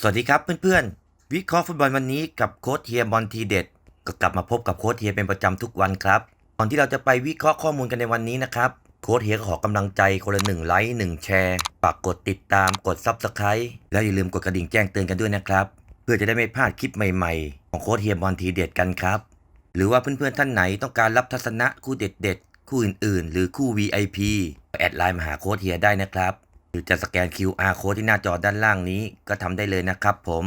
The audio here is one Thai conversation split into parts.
สวัสดีครับเพื่อนๆ วิเคราะห์ฟุตบอลวันนี้กับโค้ชเฮียบอลทีเด็ด ก็กลับมาพบกับโค้ชเฮียเป็นประจำทุกวันครับก่อนที่เราจะไปวิเคราะห์ข้อมูลกันในวันนี้นะครับโค้ชเฮียก็ขอกำลังใจคนละหนึ่งไลค์หนึ่งแชร์ฝากกดติดตามกดซับสไครต์แล้วอย่าลืมกดกระดิ่งแจ้งเตือนกันด้วยนะครับ เพื่อจะได้ไม่พลาดคลิปใหม่ๆ ของโค้ชเฮียบอลทีเด็ดกันครับ หรือว่าเพื่อนๆท่านไหนต้องการรับทัศนะคู่เด็ดๆคู่อื่นๆ หรือคู่ VIP แอดไลน์มาหาโค้ชเฮียได้นะครับ หรือจะสแกน QR code ที่หน้าจอด้านล่างนี้ก็ทำได้เลยนะครับผม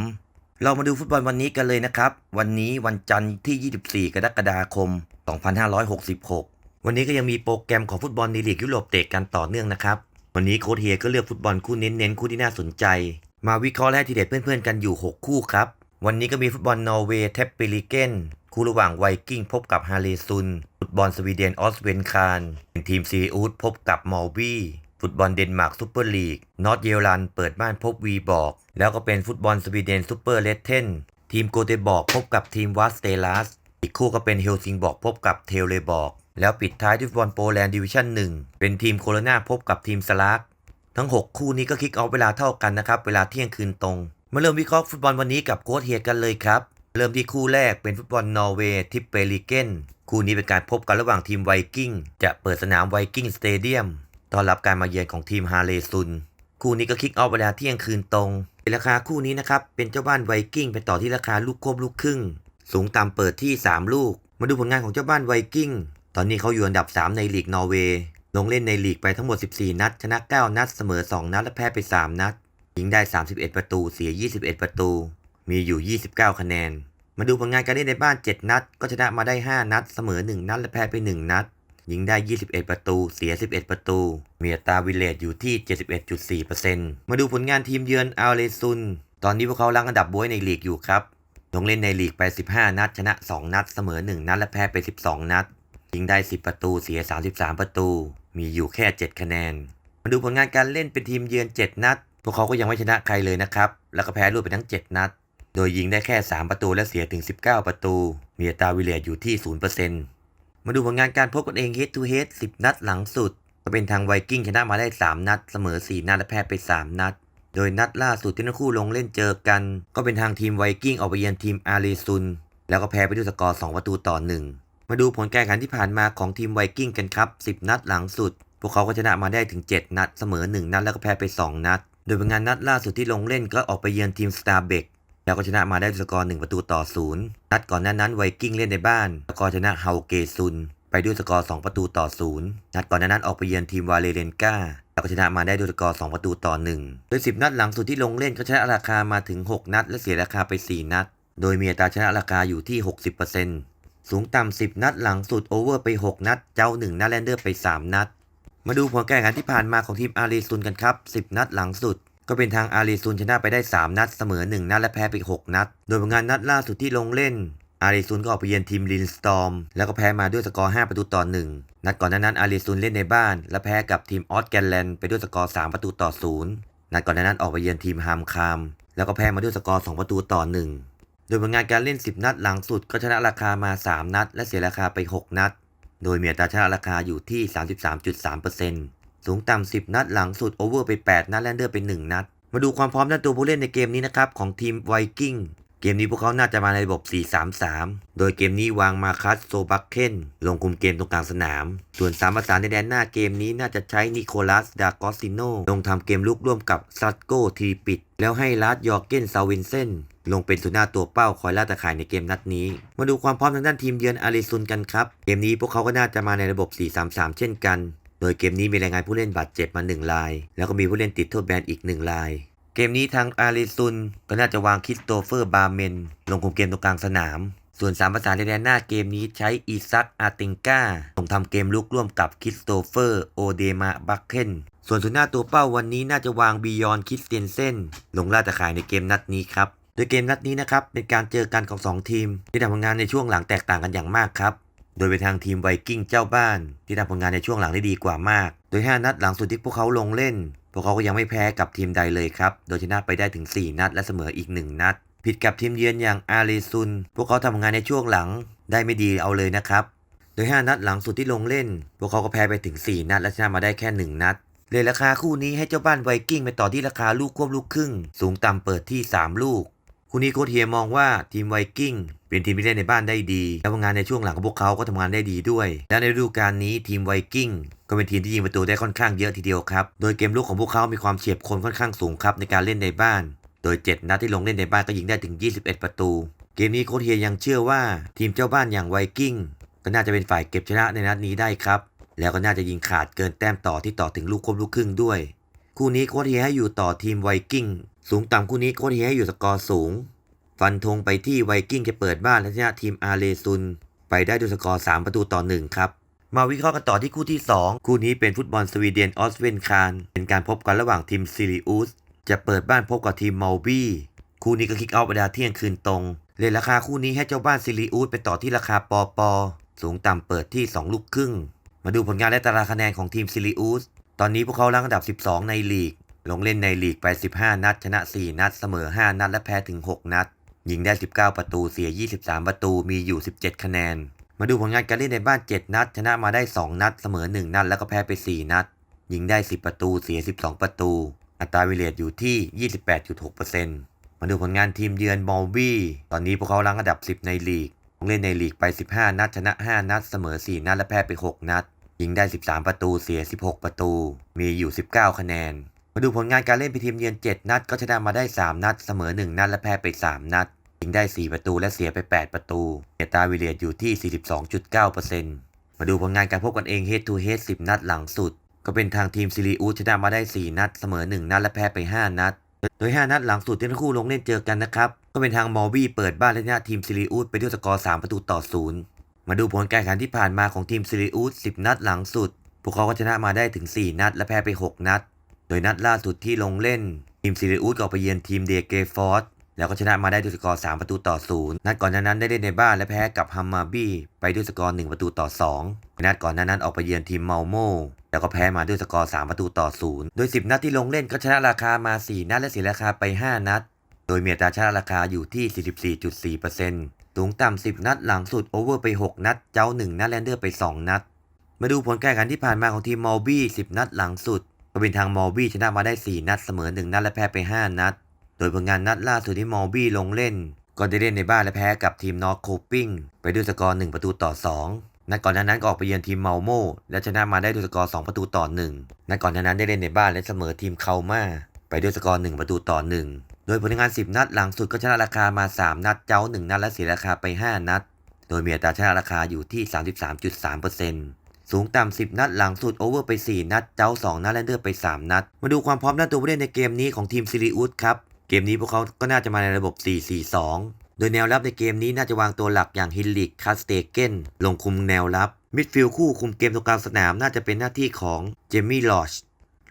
เรามาดูฟุตบอลวันนี้กันเลยนะครับ วันนี้วันจันทร์ที่ 24 กรกฎาคม 2566 วันนี้ก็ยังมีโปรแกรมของฟุตบอลในลีกยุโรปเตะกันต่อเนื่องนะครับ วันนี้โค้ชเฮียก็เลือกฟุตบอลคู่เน้นๆคู่ที่น่าสนใจ มาวิเคราะห์และทีเด็ดเพื่อนๆกันอยู่ 6 คู่ครับ วันนี้ก็มีฟุตบอลนอร์เวย์เทปเปลิเกนคู่ระหว่างไวกิ้งพบกับฮาเลซุน ฟุตบอลสวีเดนออสเวนคารนทีมซีอูดพบกับมอลวี ฟุตบอลเดนมาร์กซูเปอร์ลีกนอร์ทเยลรันเปิดบ้านพบวีบอก แล้วก็เป็นฟุตบอลสวีเดนซูเปอร์เลตเทนทีมโกเตบอกพบกับทีมวัสเตลัสอีกคู่ก็เป็นเฮลซิงบอกพบกับเทลเลบอก แล้วปิดท้ายด้วยฟุตบอลโปแลนด์ดิวิชั่น1 เป็นทีมโคโรนาพบกับทีมสลากทั้ง 6 คู่นี้ก็คิกออฟเวลาเท่ากันนะครับ เวลาเที่ยงคืนตรง มาเริ่มวิเคราะห์ฟุตบอลวันนี้กับโค้ชเฮียกันเลยครับ เริ่มที่คู่แรกเป็นฟุตบอลนอร์เวย์ทิปเปลิเกนคู่นี้เป็นการพบกันระหว่างทีมไวกิ้งจะเปิดสนามไวกิ้งสเตเดียม ต้อนรับการมาเยือนของทีมฮาเลซุน คู่นี้ก็คิกออฟเวลาเที่ยงคืนตรงเป็นราคาคู่นี้นะครับ เป็นเจ้าบ้านไวกิ้งไปต่อที่ราคาลูกควบลูกครึ่ง สูงต่ำเปิดที่ 3 ลูก มาดูผลงานของเจ้าบ้านไวกิ้ง ตอนนี้เขาอยู่อันดับ 3 ในลีกนอร์เวย์ ลงเล่นในลีกไปทั้งหมด 14 นัด ชนะ 9 นัด เสมอ 2 นัด และแพ้ไป 3 นัด ยิงได้ 31 ประตู เสีย 21 ประตู มีอยู่ 29 คะแนน มาดูผลงานการเล่นในบ้าน 7 นัด ก็ชนะมาได้ 5 นัด เสมอ 1 นัด และแพ้ไป 1 นัด ยิงได้ 21 ประตู เสีย 11 ประตูมีอัตาวิเลตอยู่ที่ 71.4%มาดูผลงานทีมเยือนอัลเลซุน ตอนนี้พวกเขาลังอันดับบวยในลีกอยู่ครับ ลงเล่นในลีกไป 15 นัด ชนะ 2 นัด เสมอ 1 นัด และแพ้ไป 12 นัด ยิงได้ 10 ประตู เสีย 33 ประตู มีอยู่แค่ 7 คะแนน มาดูผลงานการเล่นเป็นทีมเยือน 7 นัด พวกเขาก็ยังไม่ชนะใครเลยนะครับ แล้วก็แพ้รวดไปทั้ง 7 นัด โดยยิงได้แค่ 3 ประตูและเสียถึง 19 ประตูมีอัตาวิเลตอยู่ที่ 0% มาดูผลงานการพบกันเอง head to head 10 นัดหลังสุด ก็เป็นทางไวกิ้งชนะมาได้ 3 นัด เสมอ 4 นัดและแพ้ไป 3 นัด โดยนัดล่าสุดที่ทั้งคู่ลงเล่นเจอกัน ก็เป็นทางทีมไวกิ้งออกไปเยือนทีมอารีซุน แล้วก็แพ้ไปด้วยสกอร์ 2 ประตูต่อ 1 มาดูผลการแข่งขันที่ผ่านมาของทีมไวกิ้งกันครับ 10 นัดหลังสุด พวกเขาก็ชนะมาได้ถึง 7 นัด เสมอ 1 นัดแล้วก็แพ้ไป 2 นัด โดยผลงานนัดล่าสุดที่ลงเล่นก็ออกไปเยือนทีมสตาร์เบก แล้วก็ชนะมาได้ด้วยสกอร์1ประตูต่อ0นัดก่อนหน้านั้นไวกิ้งเล่นในบ้านแล้วก็ชนะเฮาเกซุน ไปด้วยสกอร์ 2 ประตูต่อ0นัดก่อนหน้านั้นออกไปเยือนทีมวาเลเรนกาแล้วก็ชนะมาได้ด้วยสกอร์ 2 ประตูต่อ1โดย 10 นัดหลังสุดที่ลงเล่นก็ชนะราคามาถึง 6 นัด และเสียราคาไป 4 นัด โดยมีอัตราชนะราคาอยู่ที่ 60%สูงต่ำ10 นัดหลังสุดโอเวอร์ไป 6 นัด เจ้า1นัดแลนเดอร์ไป 3 นัด มาดูผลการแข่งขันที่ผ่านมาของทีมอารีซุนกันครับ 10 นัดหลังสุด ก็เป็นทางอารีซุนชนะไปได้ 3 นัด เสมอ 1 นัด และแพ้ไป 6 นัด โดยผลงานนัดล่าสุดที่ลงเล่น อารีซุนก็ออกไปเยือนทีมลินสตอม แล้วก็แพ้มาด้วยสกอร์ 5 ประตูต่อ 1 นัดก่อนหน้านั้นอารีซุนเล่นในบ้าน และแพ้กับทีมออสแกนแลนด์ไปด้วยสกอร์ 3 ประตูต่อ 0 นัดก่อนหน้านั้นออกไปเยือนทีมฮามคาม แล้วก็แพ้มาด้วยสกอร์ 2 ประตูต่อ 1 โดยผลงานการเล่น 10 นัดหลังสุดก็ชนะราคามา 3 นัด และเสียราคาไป 6 นัด โดยเมีอัตราชนะราคาอยู่ที่ 33.3% สูงต่ำ10 นัดหลังสุดโอเวอร์ไป 8 นัดแลนเดอร์ไป 1 นัด มาดูความพร้อมด้านตัวผู้เล่นในเกมนี้นะครับ ของทีมไวกิ้งเกมนี้พวกเขาน่าจะมาในระบบ 4-3-3 โดยเกมนี้วางมาคัสโซบักเคนลงคุมเกมตรงกลางสนาม ส่วนสามประสานในแดนหน้าเกมนี้น่าจะใช้นิโคลัส ดากอสซิโน ลงทำเกมลุกร่วมกับซัตโกทีปิด แล้วให้ลัดยอร์เกนซาวินเซนลงเป็นสุดหน้าตัวเป้าคอยล่าตะข่ายในเกมนัดนี้ มาดูความพร้อมทางด้านทีมเยือนอาริซุนกันครับ เกมนี้พวกเขาก็น่าจะมาในระบบ 4-3-3 เช่นกัน โดยเกมนี้มีรายงานผู้เล่นบาดเจ็บมา 1 ราย แล้วก็มีผู้เล่นติดโทษแบนอีก 1 ราย เกมนี้ทางอาริซุนก็น่าจะวางคริสโตเฟอร์บาเมน ลงคุมเกมตรงกลางสนาม ส่วนสามประสานในแดนหน้าเกมนี้ใช้อีซักอาติงกาลงทำเกมลุกร่วมกับคริสโตเฟอร์โอเดมาบักเคนส่วนสุดหน้าตัวเป้าวันนี้น่าจะวางบียอนคิสเตียนเซนลงล่าตะข่ายในเกมนัดนี้ครับโดยเกมนัดนี้นะครับเป็นการเจอกันของ 2 ทีมที่ทำงานในช่วงหลังแตกต่างกันอย่างมากครับ โดยเป็นทางทีมไวกิ้งเจ้าบ้าน ที่ทำผลงานในช่วงหลังได้ดีกว่ามาก โดย 5 นัดหลังสุดที่พวกเขาลงเล่น พวกเขาก็ยังไม่แพ้กับทีมใดเลยครับ โดยชนะไปได้ถึง 4 นัดและเสมออีก 1 นัด ผิดกับทีมเยือนอย่างอารีซุน พวกเขาทำงานในช่วงหลังได้ไม่ดีเอาเลยนะครับ โดย 5 นัดหลังสุดที่ลงเล่น พวกเขาก็แพ้ไปถึง 4 นัด และชนะมาได้แค่ 1 นัดเลยราคาคู่นี้ให้เจ้าบ้านไวกิ้งไปต่อที่ราคาลูกควบลูกครึ่ง สูงต่ำเปิดที่ 3 ลูก คู่นี้โค้ชเฮียมองว่าทีมไวกิ้งเป็นทีมที่เล่นในบ้านได้ดี และผลงานในช่วงหลังของพวกเขาก็ทำงานได้ดีด้วย และในฤดูกาลนี้ทีมไวกิ้งก็เป็นทีมที่ยิงประตูได้ค่อนข้างเยอะทีเดียวครับ โดยเกมลุกของพวกเขามีความเฉียบคมค่อนข้างสูงครับในการเล่นในบ้าน โดย 7 นัดที่ลงเล่นในบ้านก็ยิงได้ถึง 21 ประตู เกมนี้โค้ชเฮียยังเชื่อว่าทีมเจ้าบ้านอย่างไวกิ้งก็น่าจะเป็นฝ่ายเก็บชนะในนัดนี้ได้ครับ แล้วก็น่าจะยิงขาดเกินแต้มต่อที่ต่อถึงลูกครบลูกครึ่งด้วย คู่นี้โค้ชเฮียให้อยู่ต่อทีมไวกิ้ง สูงต่ำคู่นี้โค้ชเฮียให้อยู่สกอร์สูง ฟันธงไปที่ไวกิ้งจะเปิดบ้านและชนะทีมอาเลซุน ไปได้ด้วยสกอร์ 3 ประตูต่อ 1 ครับ มาวิเคราะห์กันต่อที่คู่ที่ 2 คู่นี้เป็นฟุตบอลสวีเดนออสเวนคานเป็นการพบกันระหว่างทีมซิลิอุสจะเปิดบ้านพบกับทีมเมลบี้คู่นี้ก็คิกเอาเวลาเที่ยงคืนตรงเลยราคาคู่นี้ให้เจ้าบ้านซิลิอุสไปต่อที่ราคาปอปอสูงต่ำเปิดที่ 2 ลูกครึ่ง มาดูผลงานและตารางคะแนนของทีมซิลิอุสตอนนี้พวกเขารั้งอันดับ 12 ในลีก ลงเล่นในลีกไป 15 นัด ชนะ 4 นัด เสมอ 5 นัด และแพ้ถึง 6 นัด ยิงได้ 19 ประตู เสีย 23 ประตู มีอยู่ 17 คะแนน มาดูผลงานการเล่นในบ้าน 7 นัด ชนะมาได้ 2 นัด เสมอ 1 นัด แล้วก็แพ้ไป 4 นัด ยิงได้ 10 ประตู เสีย 12 ประตู อัตราวิเลตอยู่ที่ 28.6%มาดูผลงานทีมเยือนมอลบี้ ตอนนี้พวกเขารั้งอันดับ 10 ในลีก ลงเล่นในลีกไป 15 นัด ชนะ 5 นัด เสมอ 4 นัด และแพ้ไป 6 นัด ยิงได้ 13 ประตู เสีย 16 ประตู มีอยู่ 19 คะแนน มาดูผลงานการเล่นเป็นทีมเยือน 7 นัด ก็ชนะมาได้ 3 นัด เสมอ 1 นัด และแพ้ไป 3 นัดยิงได้ 4 ประตูและเสียไป 8 ประตูอัตาวิเลียตอยู่ที่ 42.9%มาดูผลงานการพบกันเอง head to head 10 นัดหลังสุด ก็เป็นทางทีมซิลิอูชนะมาได้ 4 นัด เสมอ 1 นัด และแพ้ไป 5 นัด โดย 5 นัดหลังสุดที่ทั้งคู่ลงเล่นเจอกันนะครับ ก็เป็นทางมอลบี้เปิดบ้านและชนะทีมซิลิอูดไปด้วยสกอร์ 3 ประตูต่อ 0 มาดูผลการแข่งขันที่ผ่านมาของทีมซิลิอูด10 นัดหลังสุด พวกเขาก็ชนะมาได้ถึง 4 นัด และแพ้ไป 6 นัด ดยนัดล่าสุดที่ลงเล่น ทีมซิลิอูดก็ออกไปเยือนทีมเดเกฟอร์ดแล้วก็ชนะมาได้ด้วยสกอร์ 3 ประตูต่อ 0 นัดก่อนนั้นได้เล่นในบ้านและแพ้กับฮัมมาบี้ไปด้วยสกอร์ 1 ประตูต่อ 2 นัดก่อนนั้นออกไปเยือนทีมเมาโมแล้วก็แพ้มาด้วยสกอร์ 3 ประตูต่อ 0 โดย 10 นัดที่ลงเล่นก็ชนะราคามา 4 นัดและเสียราคาไป 5 นัด โดยเมีอัตาชนะราคาอยู่ที่ 44.4%สูงต่ำ 10 นัดหลังสุดโอเวอร์ไป 6 นัด เจ้า 1 นัดแลนเดอร์ไป 2 นัด มาดูผลการแข่งขันที่ผ่านมาของทีมมอลบี้ 10 นัดหลังสุด ก็เป็นทางมอลบี้ชนะมาได้ 4 นัดเสมอ 1 นัดและแพ้ไป 5 นัด โดยผลงานนัดล่าสุดที่มอลบี้ลงเล่น ก็ได้เล่นในบ้านและแพ้กับทีมนอร์โคปิงไปด้วยสกอร์ 1 ประตูต่อ 2 นัดก่อนหน้านั้นก็ออกไปเยือนทีมเมาโมและชนะมาได้ด้วยสกอร์ 2 ประตูต่อ 1 นัดก่อนหน้านั้นได้เล่นในบ้านและเสมอทีมเคามาไปด้วยสกอร์ 1 ประตูต่อ 1 โดยผลงาน 10 นัดหลังสุดก็ชนะราคามา 3 นัดเจ้า 1 นัดและเสียราคาไป 5 นัด โดยมีอัตราชนะราคาอยู่ที่ 33.3% สูงต่ำ10 นัดหลังสุดโอเวอร์ไป 4 นัด เจ้า 2 นัดแลนเดอร์ไป 3 นัด มาดูความพร้อมด้าตัวผู้เล่นในเกมนี้ของทีมซิลิอุสครับ เกมนี้พวกเขาก็น่าจะมาในระบบ 4-4-2 โดยแนวรับในเกมนี้น่าจะวางตัวหลักอย่างฮิลลิกคาสเตเกนลงคุมแนวรับ มิดฟิลด์คู่คุมเกมตรงกลางสนามน่าจะเป็นหน้าที่ของเจมี่ลอช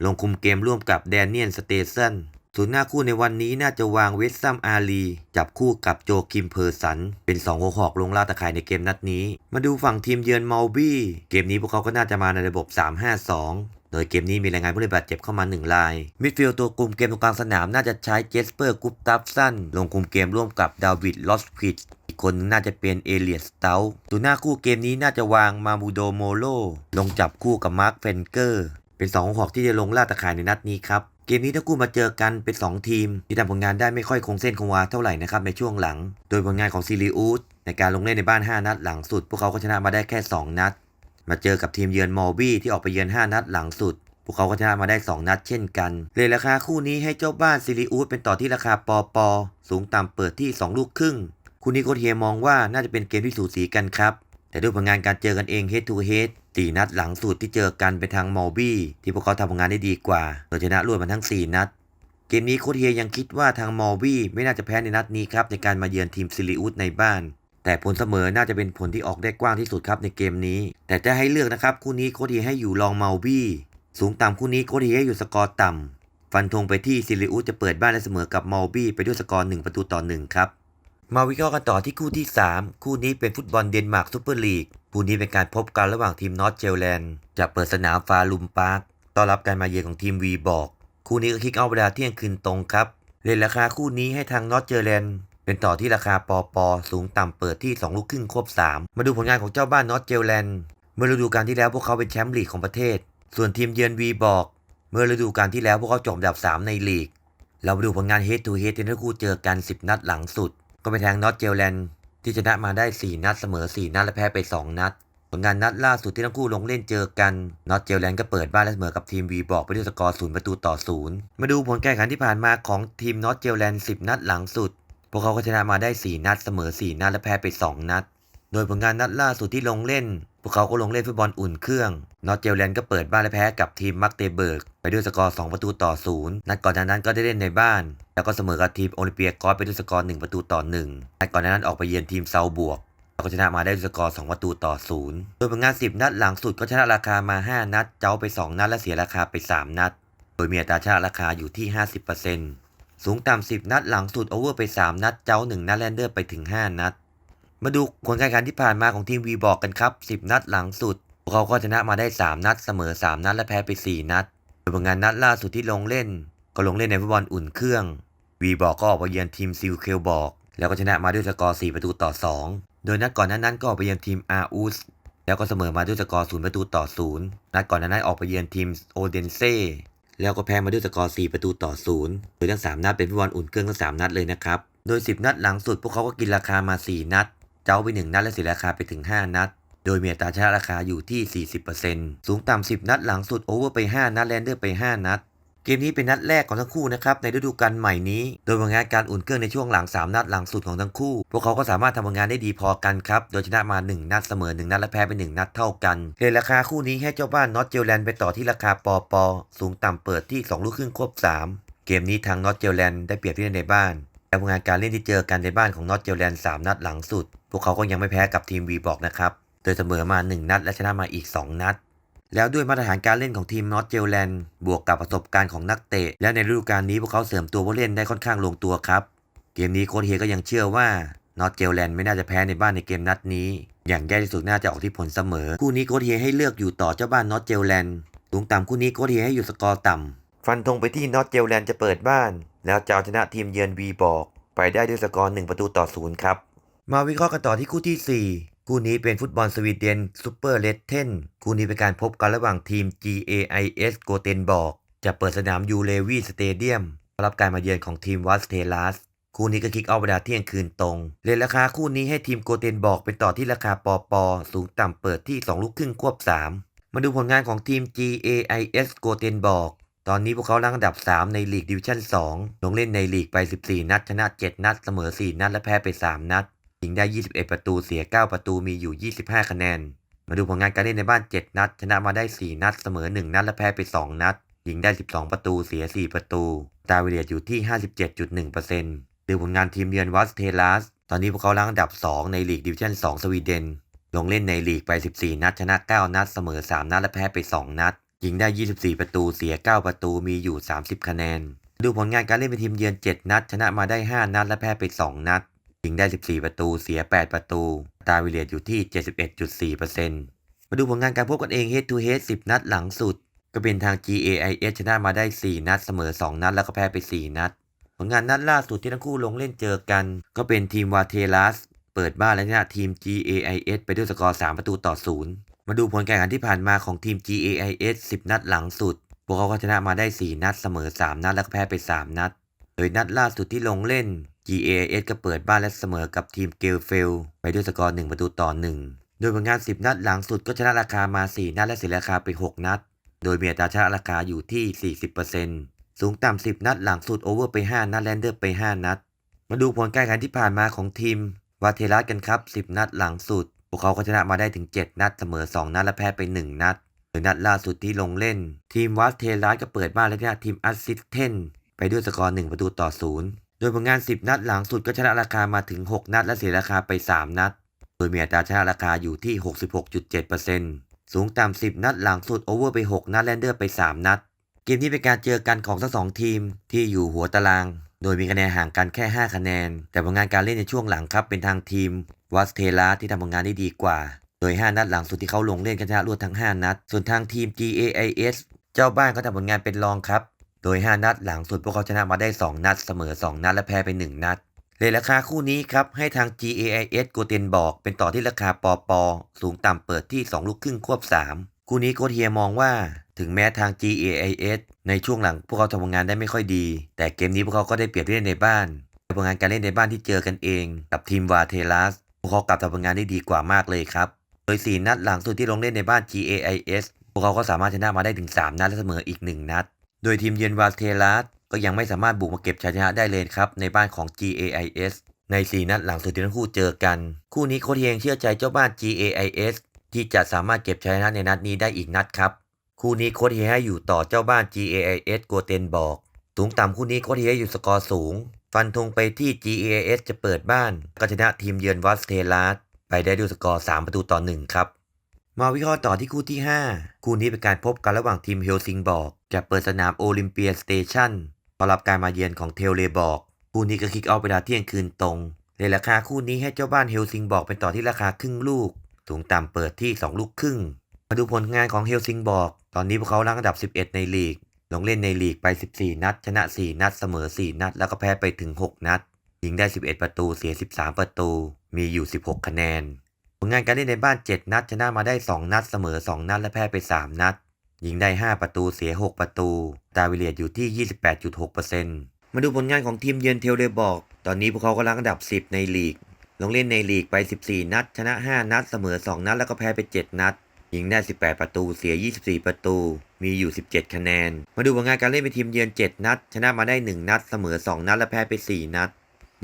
ลงคุมเกมร่วมกับแดเนียลสเตเซน ส่วนหน้าคู่ในวันนี้น่าจะวางเวสซัมอาลีจับคู่กับโจคิมเพอร์สัน เป็น2หัวหอกลงล่าตะข่ายในเกมนัดนี้ มาดูฝั่งทีมเยือนมัลบี้ เกมนี้พวกเขาก็น่าจะมาในระบบ 3-5-2โดยเกมนี้มีรายงานผู้เล่นบาดเจ็บเข้ามา 1 ราย มิดฟิลด์ตัวกลุ่มเกมตรงกลางสนามน่าจะใช้เจสเปอร์กุปตัฟสันลงคุมเกมร่วมกับดาวิดลอสควิดอีกคนนึงน่าจะเป็นเอเลียสเตลตัวหน้าคู่เกมนี้น่าจะวางมามูโดโมโลลงจับคู่กับมาร์คเฟนเกอร์ เป็น2หัวหอกที่จะลงล่าตะข่ายในนัดนี้ครับ เกมนี้ทั้งคู่มาเจอกันเป็น 2 ทีม ที่ทำผลงานได้ไม่ค่อยคงเส้นคงวาเท่าไหร่นะครับในช่วงหลัง โดยผลงานของซิลิอูสในการลงเล่นในบ้าน 5 นัดหลังสุด พวกเขาก็ชนะมาได้แค่ 2 นัด มาเจอกับทีมเยือนมอลบี้ที่ออกไปเยือน 5 นัดหลังสุด พวกเขาก็ชนะมาได้ 2 นัดเช่นกันเลยราคาคู่นี้ให้เจ้าบ้านซิลิอูสเป็นต่อที่ราคาปอปอสูงต่ำเปิดที่ 2 ลูกครึ่ง คู่นี้โคเฮียมองว่าน่าจะเป็นเกมที่สูสีกันครับ แต่ด้วยผลงานการเจอกันเอง head to head สี่นัดหลังสุดที่เจอกันเป็นทางมอลบี้ที่พวกเขาทำผลงานได้ดีกว่าโดยชนะรวดมาทั้ง 4 นัด เกมนี้โคชเฮียยังคิดว่าทางมอลบี้ไม่น่าจะแพ้ในนัดนี้ครับในการมาเยือนทีมซิลิอุสในบ้าน แต่ผลเสมอน่าจะเป็นผลที่ออกได้กว้างที่สุดครับในเกมนี้ แต่จะให้เลือกนะครับคู่นี้โคชเฮียให้อยู่ลองมอลบี้สูงต่ำคู่นี้โคชเฮียให้อยู่สกอร์ต่ำฟันธงไปที่ซิลิอุสจะเปิดบ้านและเสมอกับมอลบี้ไปด้วยสกอร์1ประตูต่อ1ครับ มาวิเคราะห์กันต่อที่คู่ที่ 3 คู่นี้เป็นฟุตบอลเดนมาร์กซูเปอร์ลีก คู่นี้เป็นการพบกันระหว่างทีมนอตเจลแลนด์จะเปิดสนามฟาลุมปาร์คต้อนรับการมาเยือนของทีมวีบอก คู่นี้ก็คิกเอาเวลาเที่ยงคืนตรงครับ เล่นราคาคู่นี้ให้ทางนอตเจลแลนด์เป็นต่อที่ราคาปอปอสูงต่ำเปิดที่ 2 ลูกครึ่งควบ 3 มาดูผลงานของเจ้าบ้านนอตเจลแลนด์เมื่อฤดูกาลที่แล้วพวกเขาเป็นแชมป์ลีกของประเทศ ส่วนทีมเยือนวีบอก เมื่อฤดูกาลที่แล้วพวกเขาจบอันดับ 3 ในลีก เรามาดูผลงาน Head to Head ที่ทั้งคู่เจอกัน 10 นัดหลังสุด ก็ไปแทงนอตเจลแลนด์ที่ชนะมาได้ 4 นัดเสมอ 4 นัดและแพ้ไป 2 นัด ผลงานนัดล่าสุดที่ทั้งคู่ลงเล่นเจอกันนอตเจลแลนด์ก็เปิดบ้านและเสมอกับทีมวีบอกไปด้วยสกอร์ 0 ประตูต่อ 0 มาดูผลการแข่งขันที่ผ่านมาของทีมนอตเจลแลนด์10 นัดหลังสุด พวกเขาก็ชนะมาได้ 4 นัดเสมอ 4 นัดและแพ้ไป 2 นัด โดยผลงานนัดล่าสุดที่ลงเล่น พวกเขาก็ลงเล่นฟุตบอลอุ่นเครื่องนอตเจลแลนด์ก็เปิดบ้านและแพ้กับทีมมักเตเบิร์กไปด้วยสกอร์ 2 ประตูต่อ 0 นัดก่อนนั้นก็ได้เล่นในบ้าน แล้วก็เสมอกับทีมโอลิมเปียกอสไปด้วยสกอร์ 1 ประตูต่อ 1 นัดก่อนนั้นออกไปเยือนทีมเซาบวกแล้วก็ชนะมาได้ด้วยสกอร์ 2 ประตูต่อ 0 โดยผลงาน 10 นัดหลังสุดก็ชนะราคามา 5 นัด เจ้าไป 2 นัดและเสียราคาไป 3 นัด โดยมีอัตราชนะราคาอยู่ที่ 50%สูงต่ำ10 นัดหลังสุดโอเวอร์ไป 3 นัด เจ้า 1 นัดแลนเดอร์ไปถึง 5 นัด มาดูผลการแข่งขันที่ผ่านมาของทีมวีบอกกันครับ 10 นัดหลังสุด พวกเขาก็ชนะมาได้ 3 นัดเสมอ 3 นัดและแพ้ไป 4 นัดโดยผลงานนัดล่าสุดที่ลงเล่น ก็ลงเล่นในฟุตบอลอุ่นเครื่อง วีบอกก็ออกไปเยือนทีมซิลเคลบอก แล้วก็ชนะมาด้วยสกอร์ 4 ประตูต่อ 2 โดยนัดก่อนนั้นนั้นก็ออกไปเยือนทีมอาอุสแล้วก็เสมอมาด้วยสกอร์ 0 ประตูต่อ 0 นัดก่อนนั้นนั้นออกไปเยือนทีมโอเดนเซ่แล้วก็แพ้มาด้วยสกอร์ 4 ประตูต่อ 0 โดยทั้ง 3 นัดเป็นฟุตบอลอุ่นเครื่องทั้ง 3 นัดเลยนะครับ โดย 10 นัดหลังสุดพวกเขาก็กินราคามา 4 นัด เจ้าไป 1 นัดและเสียราคาไปถึง 5 นัด โดยมีอัตราชนะราคาอยู่ที่ 40%สูงต่ำ10 นัดหลังสุดโอเวอร์ไป 5 นัดแลนเดอร์ไป 5 นัด เกมนี้เป็นนัดแรกของทั้งคู่นะครับในฤดูกาลใหม่นี้ โดยผลงานการอุ่นเครื่องในช่วงหลัง 3 นัดหลังสุดของทั้งคู่ พวกเขาก็สามารถทำผลงานได้ดีพอกันครับ โดยชนะมา 1 นัดเสมอ 1 นัดและแพ้ไป 1 นัดเท่ากันเรทราคาคู่นี้ให้เจ้าบ้านนอตเจลแลนด์ไปต่อที่ราคาปอปอสูงต่ำเปิดที่ 2 ลูกครึ่งควบ 3เกมนี้ทางนอตเจลแลนด์ได้เปรียบที่ในบ้านแต่ผลงานการเล่นที่เจอกันในบ้านของนอตเจลแลน3นัดหลังสุด พวกเขาก็ยังไม่แพ้กับทีมวีบอกนะครับ โดยเสมอมา 1 นัดและชนะมาอีก 2 นัด แล้วด้วยมาตรฐานการเล่นของทีมนอตเจลแลนด์บวกกับประสบการณ์ของนักเตะ และในฤดูกาลนี้พวกเขาเสริมตัวผู้เล่นได้ค่อนข้างลงตัวครับ เกมนี้โค้ชเฮียก็ยังเชื่อว่านอตเจลแลนด์ไม่น่าจะแพ้ในบ้านในเกมนัดนี้ อย่างแย่ที่สุดน่าจะออกที่ผลเสมอ คู่นี้โค้ชเฮียให้เลือกอยู่ต่อเจ้าบ้านนอตเจลแลนด์สูงต่ำคู่นี้โค้ชเฮียให้อยู่สกอร์ต่ำฟันธงไปที่นอตเจลแลนด์จะเปิดบ้าน แล้วจะเอาชนะทีมเยือนวีบอก ไปได้ด้วยสกอร์1ประตูต่อศูนย์ครับ มาวิเคราะห์กันต่อที่คู่ที่ 4 คู่นี้เป็นฟุตบอลสวีเดนซูเปอร์เลดเทนคู่นี้เป็นการพบกันระหว่างทีม GAIS โกเทนบอกจะเปิดสนามยูเลวีสเตเดียมรับการมาเยือนของทีมวัสเทลัสคู่นี้ก็คิกเอาเวลาเที่ยงคืนตรงเรทราคาคู่นี้ให้ทีมโกเทนบอกเป็นต่อที่ราคาปอปอสูงต่ำเปิดที่ 2 ลูกครึ่งควบ 3 มาดูผลงานของทีม GAIS โกเทนบอกตอนนี้พวกเขาลังอันดับ 3 ในลีกดิวิชั่น 2 ลงเล่นในลีกไป 14 นัด ชนะ 7 นัด เสมอ 4 นัด และแพ้ไป 3 นัด ยิงได้ 21 ประตูเสีย 9 ประตูมีอยู่ 25 คะแนน มาดูผลงานการเล่นในบ้าน 7 นัด ชนะมาได้ 4 นัด เสมอ 1 นัด และแพ้ไป 2 นัด ยิงได้ 12 ประตูเสีย 4 ประตู ตาเวเลียอยู่ที่ 57.1%ดูผลงานทีมเยือนวัสเทลัส ตอนนี้พวกเขาลังอันดับ 2 ในลีกดิวิชั่น 2 สวีเดน ลงเล่นในลีกไป 14 นัด ชนะ 9 นัด เสมอ 3 นัด และแพ้ไป 2 นัด ยิงได้ 24 ประตูเสีย 9 ประตูมีอยู่ 30 คะแนน ดูผลงานการเล่นเป็นทีมเยือน 7 นัด ชนะมาได้ 5 นัด และแพ้ไป 2 นัด ยิงได้ 14 ประตู เสีย 8 ประตู ตาวิเลียอยู่ที่ 71.4%มาดูผลงานการพบกันเอง Head to Head 10 นัดหลังสุด ก็เป็นทาง GAIS ชนะมาได้ 4 นัด เสมอ 2 นัด แล้วก็แพ้ไป 4 นัด ผลงานนัดล่าสุดที่ทั้งคู่ลงเล่นเจอกัน ก็เป็นทีมวาเทลัสเปิดบ้านและชนะทีม GAIS ไปด้วยสกอร์ 3 ประตูต่อ 0 มาดูผลการแข่งขันที่ผ่านมาของทีม GAIS 10 นัดหลังสุด พวกเขาก็ชนะมาได้ 4 นัด เสมอ 3 นัด แล้วก็แพ้ไป 3 นัด ยนัดล่าสุดที่ลงเล่น GAS ก็เปิดบ้านและเสมอกับทีมเกลเฟล ไปด้วยสกอร์ 1 ประตูต่อ 1 โดยผลงาน 10 นัดหลังสุดก็ชนะราคามา 4 นัดและเสียราคาไป 6 นัด โดยมีอัตราชนะราคาอยู่ที่ 40%สูงต่ำ 10 นัดหลังสุดโอเวอร์ไป 5 นัดแลนเดอร์ไป 5 นัด มาดูผลการแข่งขันที่ผ่านมาของทีมวาเทลัสกันครับ 10 นัดหลังสุด พวกเขาก็ชนะมาได้ถึง 7 นัดเสมอ 2 นัดและแพ้ไป 1 นัดโดยนัดล่าสุดที่ลงเล่น ทีมวัสเทลัสก็เปิดบ้านและชนะทีมอัสซิสเทน ไปด้วยสกอร์ 1 ประตูต่อ 0 โดยผลงาน 10 นัดหลังสุดก็ชนะราคามาถึง 6 นัดและเสียราคาไป 3 นัด โดยมีอัตราชนะราคาอยู่ที่ 66.7%สูงต่ำ10 นัดหลังสุดโอเวอร์ไป 6 นัดแลนเดอร์ไป 3 นัด เกมนี้เป็นการเจอกันของทั้งสองทีมที่อยู่หัวตาราง โดยมีคะแนนห่างกันแค่ 5 คะแนน แต่ผลงานการเล่นในช่วงหลังครับเป็นทางทีมวัสเทลาที่ทำผลงานได้ดีกว่า โดย 5 นัดหลังสุดที่เขาลงเล่นกันชนะรวดทั้ง 5 นัด ส่วนทางทีม GAIS เจ้าบ้านก็ทำผลงานเป็นรองครับ โดย 5 นัดหลังสุดพวกเขาชนะมาได้ 2 นัดเสมอ 2 นัดและแพ้ไป 1 นัดเลยราคาคู่นี้ครับ ให้ทาง GAIS โกเทนบอกเป็นต่อที่ราคาปอปอสูงต่ำเปิดที่ 2 ลูกครึ่งควบ 3 คู่นี้โคเฮียมองว่าถึงแม้ทาง GAIS ในช่วงหลังพวกเขาทำงานได้ไม่ค่อยดี แต่เกมนี้พวกเขาก็ได้เปรียบที่เล่นในบ้านผลงานการเล่นในบ้านที่เจอกันเอง กับทีมวาเทลัสพวกเขากลับทำผลงานได้ดีกว่ามากเลยครับ โดย 4 นัดหลังสุดที่ลงเล่นในบ้าน GAIS พวกเขาก็สามารถชนะมาได้ถึง 3 นัดและเสมออีก 1 นัด โดยทีมเยือนวาเทลัสก็ยังไม่สามารถบุกมาเก็บชัยชนะได้เลยครับ ในบ้านของ GAIS ใน 4 นัดหลังสุดที่ทั้งคู่เจอกัน คู่นี้โค้ชเฮงเชื่อใจเจ้าบ้าน GAIS ที่จะสามารถเก็บชัยชนะในนัดนี้ได้อีกนัดครับ คู่นี้โค้ชเฮให้อยู่ต่อเจ้าบ้าน GAIS โกเตนบอกสูงต่ำคู่นี้โค้ชเฮอยู่สกอร์สูง ฟันธงไปที่ GAIS จะเปิดบ้านก็ชนะทีมเยือนวัสเทลัสไปได้ด้วยสกอร์ 3 ประตูต่อ 1 ครับ มาวิเคราะห์ต่อที่คู่ที่ 5 คู่นี้เป็นการพบกันระหว่างทีมเฮลซิงบอร์กจะเปิดสนามโอลิมเปียสเตชันต้อรับการมาเยือนของเทลเลบอก คู่นี้ก็คิกออฟเวลาเที่ยงคืนตรงในราคาคู่นี้ให้เจ้าบ้านเฮลซิงบอร์กเป็นต่อที่ราคาครึ่งลูกสูงต่ำเปิดที่ 2 ลูกครึ่ง มาดูผลงานของเฮลซิงบอร์กตอนนี้พวกเขารังอันดับ 11 ในลีก ลงเล่นในลีกไป 14 นัด ชนะ 4 นัด เสมอ 4 นัด แล้วก็แพ้ไปถึง 6 นัด ยิงได้ 11 ประตู เสีย 13 ประตู มีอยู่ 16 คะแนน ผลงานการเล่นในบ้าน 7 นัดชนะมาได้ 2 นัดเสมอ 2 นัด และแพ้ไป 3 นัด ยิงได้ 5 ประตูเสีย 6 ประตู ตาวิเลียดอยู่ที่ 28.6%มาดูผลงานของทีมเยือนเทลเดบอก ตอนนี้พวกเขากำลังอันดับ 10 ในลีก ลงเล่นในลีกไป 14 นัด ชนะ 5 นัด เสมอ 2 นัด แล้วก็แพ้ไป 7 นัด ยิงได้ 18 ประตูเสีย 24 ประตู มีอยู่ 17 คะแนน มาดูผลงานการเล่นเป็นทีมเยือน 7 นัด ชนะมาได้ 1 นัด เสมอ 2 นัด และแพ้ไป 4 นัด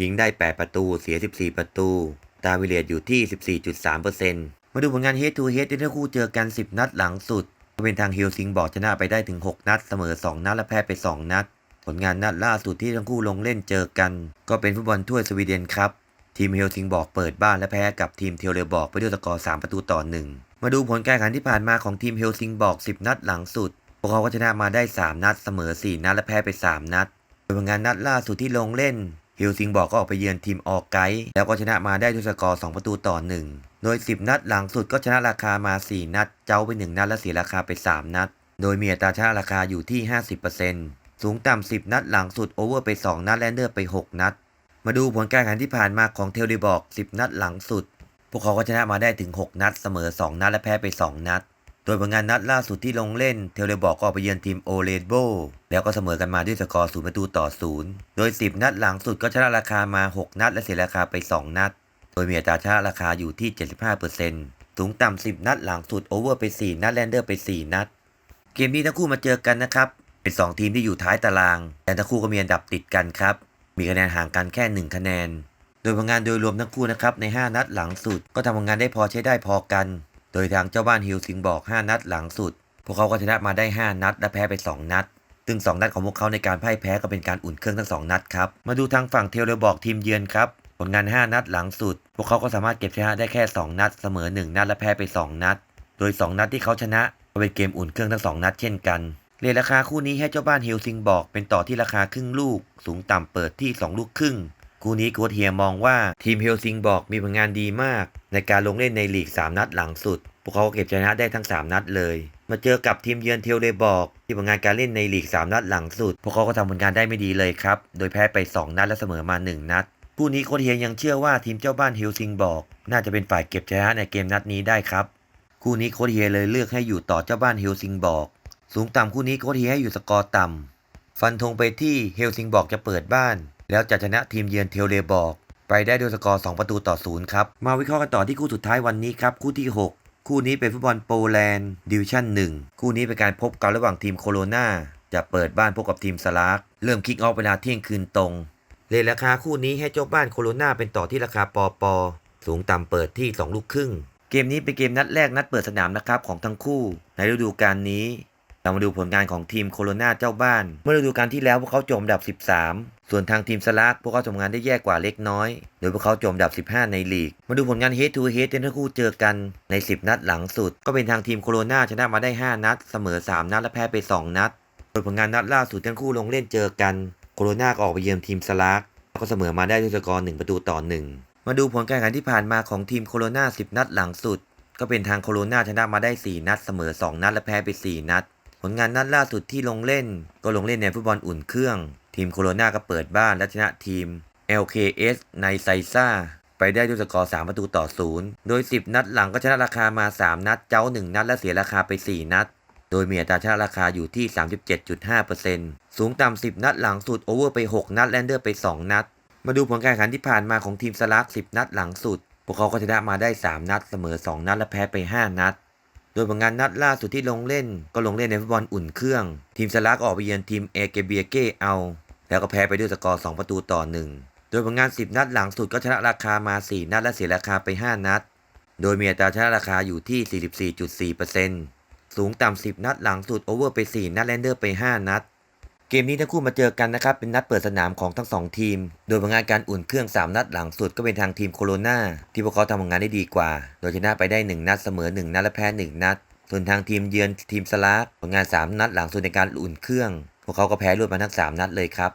ยิงได้ 8 ประตูเสีย 14 ประตู ตาวิเลียดอยู่ที่ 14.3%มาดูผลงาน Head to Head ที่ทั้งคู่เจอกัน 10 นัดหลังสุดก็เป็นทางฮิลซิงบอร์ดชนะไปได้ถึง 6 นัด เสมอ 2 นัด และแพ้ไป 2 นัด ผลงานนัดล่าสุดที่ทั้งคู่ลงเล่นเจอกัน ก็เป็นฟุตบอลถ้วยสวีเดนครับ ทีมเฮลซิงบอร์กเปิดบ้านและแพ้กับทีมเทเลบอกไปด้วยสกอร์ 3 ประตูต่อ 1 มาดูผลการแข่งขันที่ผ่านมาของทีมเฮลซิงบอร์ก10 นัดหลังสุด พวกเขาก็ชนะมาได้ 3 นัด เสมอ 4 นัด และแพ้ไป 3 นัดโดยผลงานนัดล่าสุดที่ลงเล่น ฮลซิงบอกก็ออกไปเยือนทีมออไกด์แล้วก็ชนะมาได้ด้วยสกอร์ 2 ประตูต่อ 1 โดย 10 นัดหลังสุดก็ชนะราคามา 4 นัด เจ้าไป 1 นัดและเสียราคาไป 3 นัด โดยมีอัตราชนะราคาอยู่ที่ 50%สูงต่ำ 10 นัดหลังสุดโอเวอร์ไป 2 นัดและเนอร์ไป 6 นัด มาดูผลการแข่งขันที่ผ่านมาของเทลดีบอก 10 นัดหลังสุด พวกเขาก็ชนะมาได้ถึง 6 นัด เสมอ 2 นัดและแพ้ไป 2 นัด โดยผลงานนัดล่าสุดที่ลงเล่นเทลบอกก็ออกไปเยือนทีมโอเลโบแล้วก็เสมอกันมาด้วยสกอร์0ประตูต่อ0โดย 10 นัดหลังสุดก็ชนะราคามา 6 นัดและเสียราคาไป 2 นัด โดยมีอัตราชนะราคาอยู่ที่ 75%สูงต่ำ 10 นัดหลังสุดโอเวอร์ไป 4 นัดแลนเดอร์ไป 4 นัด เกมนี้ทั้งคู่มาเจอกันนะครับเป็น 2 ทีมที่อยู่ท้ายตาราง แต่ทั้งคู่ก็มีอันดับติดกันครับมีคะแนนห่างกันแค่ 1 คะแนน โดยผลงานโดยรวมทั้งคู่นะครับใน 5 นัดหลังสุดก็ทำผลงานได้พอใช้ได้พอกัน โดยทางเจ้าบ้านฮิลซิงบอก 5 นัดหลังสุด พวกเขาก็ชนะมาได้ 5 นัด และแพ้ไป 2 นัด ซึ่ง 2 นัดของพวกเขาในการพ่ายแพ้ก็เป็นการอุ่นเครื่องทั้ง 2 นัดครับ มาดูทางฝั่งเทเลบอกทีมเยือนครับผลงาน 5 นัดหลังสุด พวกเขาก็สามารถเก็บชนะได้แค่ 2 นัด เสมอ 1 นัดและแพ้ไป 2 นัด โดย 2 นัดที่เขาชนะก็เป็นเกมอุ่นเครื่องทั้ง 2 นัดเช่นกันเรทราคาคู่นี้ให้เจ้าบ้านฮิลซิงบอกเป็นต่อที่ราคาครึ่งลูก สูงต่ำเปิดที่ 2 ลูกครึ่ง คู่นี้โค้ชเฮียมองว่าทีมเฮลซิงบอกมีผลงานดีมาก ในการลงเล่นในลีก 3 นัดหลังสุด พวกเขาเก็บชนะได้ทั้ง 3 นัดเลย มาเจอกับทีมเยือนเทลเลบอก ที่ผลงานการเล่นในลีก 3 นัดหลังสุด พวกเขาก็ทำผลงานได้ไม่ดีเลยครับ โดยแพ้ไป 2 นัดและเสมอมา 1 นัดคู่นี้โค้ชเฮียยังเชื่อว่าทีมเจ้าบ้านเฮลซิงบอก น่าจะเป็นฝ่ายเก็บชนะในเกมนัดนี้ได้ครับ คู่นี้โค้ชเฮียเลยเลือกให้อยู่ต่อเจ้าบ้านเฮลซิงบอก สูงต่ำคู่นี้โค้ชเฮียให้อยู่สกอร์ต่ำฟันธงไปที่เฮลซิงบอกจะเปิดบ้าน แล้วจะชนะทีมเยือนเทลเลบอก ไปได้ด้วยสกอร์ 2 ประตูต่อ0ครับ มาวิเคราะห์กันต่อที่คู่สุดท้ายวันนี้ครับ คู่ที่ 6 คู่นี้เป็นฟุตบอลโปแลนด์ดิวชั่น 1 คู่นี้เป็นการพบกันระหว่างทีมโคโรนาจะเปิดบ้านพบกับทีมสลากเริ่มคิกออฟเวลาเที่ยงคืนตรงเลทราคาคู่นี้ให้เจ้าบ้านโคโรนาเป็นต่อที่ราคาปอปอสูงต่ำเปิดที่ 2 ลูกครึ่ง เกมนี้เป็นเกมนัดแรกนัดเปิดสนามนะครับของทั้งคู่ในฤดูกาลนี้ เรามาดูผลงานของทีมโคโรนาเจ้าบ้าน เมื่อฤดูกาลที่แล้วพวกเขาจมอันดับ 13 ส่วนทางทีมสลากพวกเขาทำงานได้แย่กว่าเล็กน้อย โดยพวกเขาจมอันดับ 15 ในลีก มาดูผลงาน Head to Head ที่ทั้งคู่เจอกันใน 10 นัดหลังสุด ก็เป็นทางทีมโคโรนาชนะมาได้ 5 นัด เสมอ 3 นัดและแพ้ไป 2 นัด โดยผลงานนัดล่าสุดทั้งคู่ลงเล่นเจอกัน โคโรนาก็ออกไปเยือนทีมสลากแล้วก็เสมอมาได้ด้วยสกอร์1ประตูต่อ 1 มาดูผลการแข่งขันที่ผ่านมาของทีมโคโรนา10 นัดหลังสุด ก็เป็นทางโคโรนาชนะมาได้ 4 นัด เสมอ 2 นัดและแพ้ไป 4 นัด ลงานนัดล่าสุดที่ลงเล่น ก็ลงเล่นในฟุตบอลอุ่นเครื่อง ทีมโคโรนาก็เปิดบ้านและชนะทีม LKS ในไซซ่า ไปได้ด้วยสกอร์ 3 ประตูต่อ 0 โดย 10 นัดหลังก็ชนะราคามา 3 นัด เจ้า 1 นัด และเสียราคาไป 4 นัด โดยมีอัตราชนะราคาอยู่ที่ 37.5%สูงต่ำ 10 นัดหลังสุดโอเวอร์ไป 6 นัด แลนเดอร์ไป 2 นัด มาดูผลการแข่งขันที่ผ่านมาของทีมสลัก 10 นัดหลังสุด พวกเขาก็ชนะมาได้ 3 นัด เสมอ 2 นัด และแพ้ไป 5 นัด โดยผลงานนัดล่าสุดที่ลงเล่น ก็ลงเล่นในฟุตบอลอุ่นเครื่อง ทีมสลักออกไปเยือนทีมเอเกเบียเกเอา แล้วก็แพ้ไปด้วยสกอร์ 2 ประตูต่อ 1 โดยผลงาน 10 นัดหลังสุดก็ชนะราคามา 4 นัดและเสียราคาไป 5 นัด โดยมีอัตราชนะราคาอยู่ที่ 44.4%สูงต่ำ 10 นัดหลังสุดโอเวอร์ไป 4 นัดแลนเดอร์ไป 5 นัด เกมนี้ทั้งคู่มาเจอกันนะครับ เป็นนัดเปิดสนามของทั้งสองทีม โดยผลงานการอุ่นเครื่อง 3 นัดหลังสุดก็เป็นทางทีมโคโรนาที่พวกเขาทำผลงานได้ดีกว่า โดยชนะไปได้ 1 นัดเสมอ 1 นัดและแพ้ 1 นัด ส่วนทางทีมเยือนทีมสลากผลงาน 3 นัดหลังสุดในการอุ่นเครื่อง พวกเขาก็แพ้รวดมาทั้ง 3 นัดเลยครับ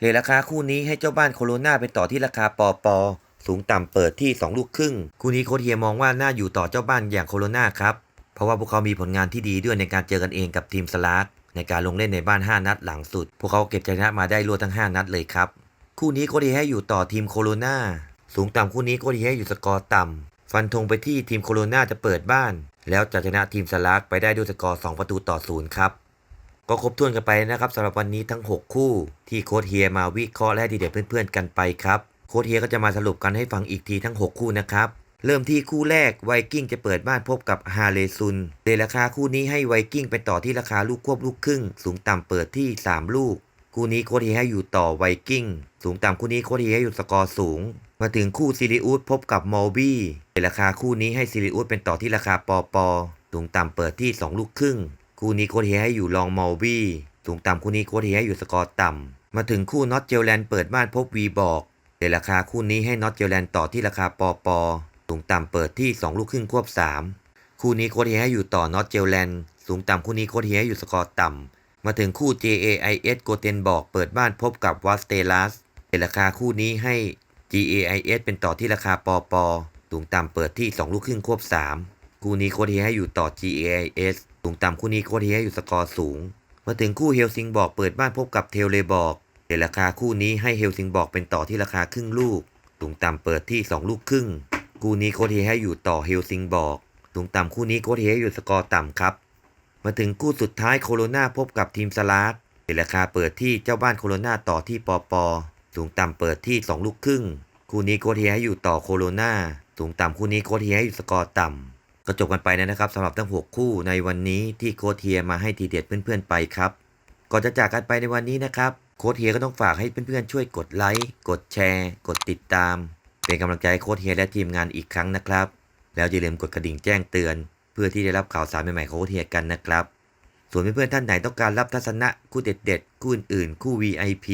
เรทราคาคู่นี้ให้เจ้าบ้านโคโรนาไปต่อที่ราคาปอปอสูงต่ำเปิดที่ 2 ลูกครึ่ง คู่นี้โคเฮียมองว่าน่าอยู่ต่อเจ้าบ้านอย่างโคโรนาครับเพราะว่าพวกเขามีผลงานที่ดีด้วยในการเจอกันเองกับทีมสลาก ในการลงเล่นในบ้าน 5 นัดหลังสุด พวกเขาเก็บชนะมาได้รวดทั้ง 5 นัดเลยครับ คู่นี้โค้ชเฮียอยู่ต่อทีมโคโรนาสูงต่ำคู่นี้โค้ชเฮียอยู่สกอร์ต่ำฟันธงไปที่ทีมโคโรนาจะเปิดบ้าน แล้วจะชนะทีมสลากไปได้ด้วยสกอร์ 2 ประตูต่อศูนย์ครับก็ครบถ้วนกันไปนะครับสำหรับวันนี้ทั้ง 6 คู่ ที่โค้ชเฮียมาวิเคราะห์และดีเด็ดเพื่อนๆกันไปครับโค้ชเฮียก็จะมาสรุปกันให้ฟังอีกทีทั้ง 6 คู่นะครับ เริ่มที่คู่แรกไวกิ้งจะเปิดบ้านพบกับฮาเลซุนเดราคาคู่นี้ให้ไวกิ้งไปต่อที่ราคาลูกควบลูกครึ่ง สูงต่ำเปิดที่ 3 ลูก คู่นี้โค้ชเฮียให้อยู่ต่อไวกิ้ง สูงต่ำคู่นี้โค้ชเฮียให้อยู่สกอร์สูง มาถึงคู่ซิริอุสพบกับมอลบี้เดราคาคู่นี้ให้ซิริอุสเป็นต่อที่ราคาปอปอสูงต่ำเปิดที่ 2 ลูกครึ่ง คู่นี้โค้ชเฮียให้อยู่ลองมอลบี้สูงต่ำคู่นี้โค้ชเฮียให้อยู่สกอร์ต่ำมาถึงคู่น็อตเจลแลนเปิดบ้านพบวีบอกเดราคาคู่นี้ให้น็อตเจลแลนต่อที่ราคาปอปอ สูงต่ำเปิดที่ 2 ลูกครึ่งควบ 3 คู่นี้โคเฮียให้อยู่ต่อนอตเจลแลนสูงต่ำคู่นี้โคเฮียให้อยู่สกอร์ต่ำ มาถึงคู่ JAIS โกเทนบอกเปิดบ้านพบกับวัสเตลัสเดราคาคู่นี้ให้ GAIS เป็นต่อที่ราคาปอปอสูงต่ำเปิดที่ 2 ลูกครึ่งควบ 3 คู่นี้โคเฮียให้อยู่ต่อ GAIS สูงต่ำคู่นี้โคเฮียให้อยู่สกอร์สูง มาถึงคู่เฮลซิงบอกเปิดบ้านพบกับเทลเลบอกเดราคาคู่นี้ให้เฮลซิงบอกเป็นต่อที่ราคาครึ่งลูกสูงต่ำเปิดที่ 2 ลูกครึ่ง คู่นี้โค้ชเฮียให้อยู่ต่อเฮลซิงบอกสูงต่ำคู่นี้โค้ชเฮียให้อยู่สกอร์ต่ำครับ มาถึงคู่สุดท้ายโคโรนาพบกับทีมสลาร์เดราคาเปิดที่เจ้าบ้านโคโรนาต่อที่ปอปอสูงต่ำเปิดที่ 2 ลูกครึ่ง คู่นี้โค้ชเฮียให้อยู่ต่อโคโรนาสูงต่ำคู่นี้โค้ชเฮียให้อยู่สกอร์ต่ำก็จบกันไปนะครับสำหรับทั้ง 6 คู่ในวันนี้ที่โค้ชเฮียมาให้ทีเด็ดเพื่อนๆไปครับก่อนจะจากกันไปในวันนี้นะครับโค้ชเฮียก็ต้องฝากให้เพื่อนๆช่วยกดไลค์กดแชร์ กดติดตาม เป็นกำลังใจโค้ชเฮียและทีมงานอีกครั้งนะครับ แล้วอย่าลืมกดกระดิ่งแจ้งเตือน เพื่อที่ได้รับข่าวสารใหม่ๆของโค้ชเฮียกันนะครับ ส่วนเพื่อนๆท่านไหนต้องการรับทัศนะคู่เด็ดๆคู่อื่นๆคู่ VIP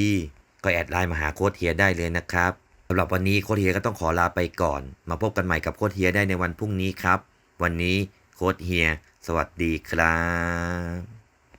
ก็แอดไลน์มาหาโค้ชเฮียได้เลยนะครับสำหรับวันนี้โค้ชเฮียก็ต้องขอลาไปก่อน มาพบกันใหม่กับโค้ชเฮียได้ในวันพรุ่งนี้ครับ วันนี้โค้ชเฮีย สวัสดีครับ